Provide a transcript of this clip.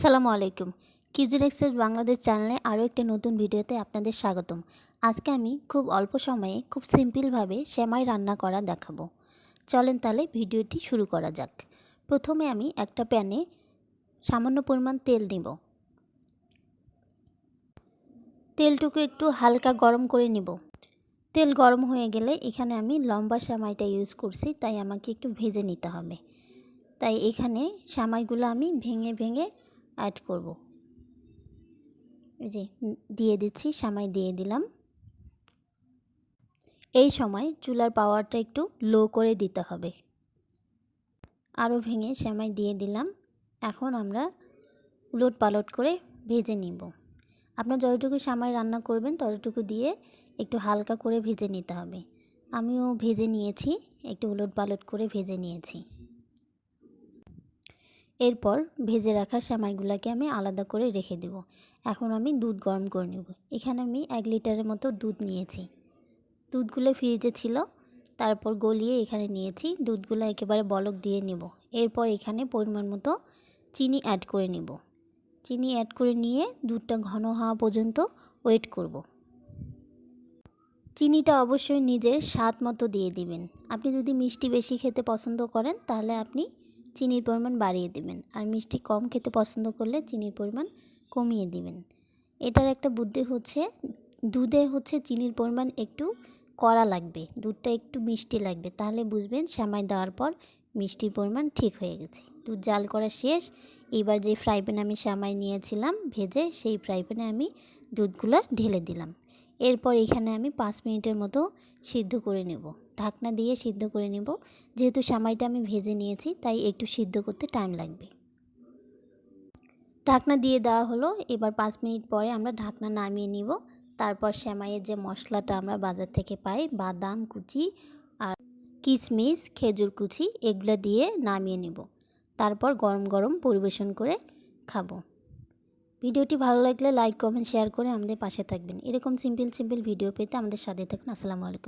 সালামু আলাইকুম। কিজুর এক্সপ্রেস বাংলাদেশ চ্যানেলে আরও একটি নতুন ভিডিওতে আপনাদের স্বাগতম। আজকে আমি খুব অল্প সময়ে খুব সিম্পলভাবে সেমাই রান্না করা দেখাবো। চলেন তাহলে ভিডিওটি শুরু করা যাক। প্রথমে আমি একটা প্যানে সামান্য পরিমাণ তেল দিব। তেলটুকু একটু হালকা গরম করে নিব। তেল গরম হয়ে গেলে এখানে আমি লম্বা সেমাইটা ইউজ করছি, তাই আমাকে একটু ভেজে নিতে হবে। তাই এখানে সামাইগুলো আমি ভেঙে ভেঙে অ্যাড করব। এই যে দিয়ে দিচ্ছি, সামাই দিয়ে দিলাম। এই সময় চুলার পাওয়ারটা একটু লো করে দিতে হবে। আরও ভেঙে সেমাই দিয়ে দিলাম। এখন আমরা উলট পালট করে ভেজে নিব। আপনার যতটুকু সামাই রান্না করবেন, ততটুকু দিয়ে একটু হালকা করে ভেজে নিতে হবে। আমিও ভেজে নিয়েছি, একটু উলট পালট করে ভেজে নিয়েছি। এরপর ভেজে রাখা সেমাইগুলোকে আমি আলাদা করে রেখে দেব। এখন আমি দুধ গরম করে নেব। এখানে আমি এক লিটারের মতো দুধ নিয়েছি। দুধগুলো ফ্রিজে ছিল। তারপর গলিয়ে এখানে নিয়েছি। দুধগুলো একেবারে বলক দিয়ে নেব। এরপর এখানে পরিমাণ মতো চিনি অ্যাড করে নেব। চিনি অ্যাড করে নিয়ে দুধটা ঘন হওয়া পর্যন্ত ওয়েট করব। চিনিটা অবশ্যই নিজের স্বাদ মতো দিয়ে দিবেন। আপনি যদি মিষ্টি বেশি খেতে পছন্দ করেন, তাহলে আপনি চিনির পরিমাণ বাড়িয়ে দিবেন আর মিষ্টি কম খেতে পছন্দ করলে চিনির পরিমাণ কমিয়ে দিবেন। এটার একটা বুদ্ধি হচ্ছে, দুধে হচ্ছে চিনির পরিমাণ একটু কড়া লাগবে, দুধটা একটু মিষ্টি লাগবে। তাহলে বুঝবেন সেমাই দেওয়ার পর মিষ্টির পরিমাণ ঠিক হয়ে গেছে। দুধ জাল করা শেষ। এবার যে ফ্রাই প্যানে আমি সেমাই নিয়েছিলাম ভেজে, সেই ফ্রাই প্যানে আমি দুধগুলো ঢেলে দিলাম। এরপর এখানে আমি পাঁচ মিনিটের মতো সিদ্ধ করে নেব। ঢাকনা দিয়ে সিদ্ধ করে নেব। যেহেতু সামাইটা আমি ভেজে নিয়েছি, তাই একটু সিদ্ধ করতে টাইম লাগবে। ঢাকনা দিয়ে দেওয়া হলো। এবার পাঁচ মিনিট পরে আমরা ঢাকনা নামিয়ে নিব। তারপর সেমাইয়ের যে মশলাটা আমরা বাজার থেকে পাই, বাদাম কুচি আর কিশমিশ খেজুর কুচি, এগুলো দিয়ে নামিয়ে নিব। তারপর গরম গরম পরিবেশন করে খাব। ভিডিওটি ভালো লাগলে লাইক কমেন্ট শেয়ার করে আমাদের পাশে থাকবেন। এরকম সিম্পল সিম্পল ভিডিও পেতে আমাদের সাথে থাকুন। আসসালামু আলাইকুম।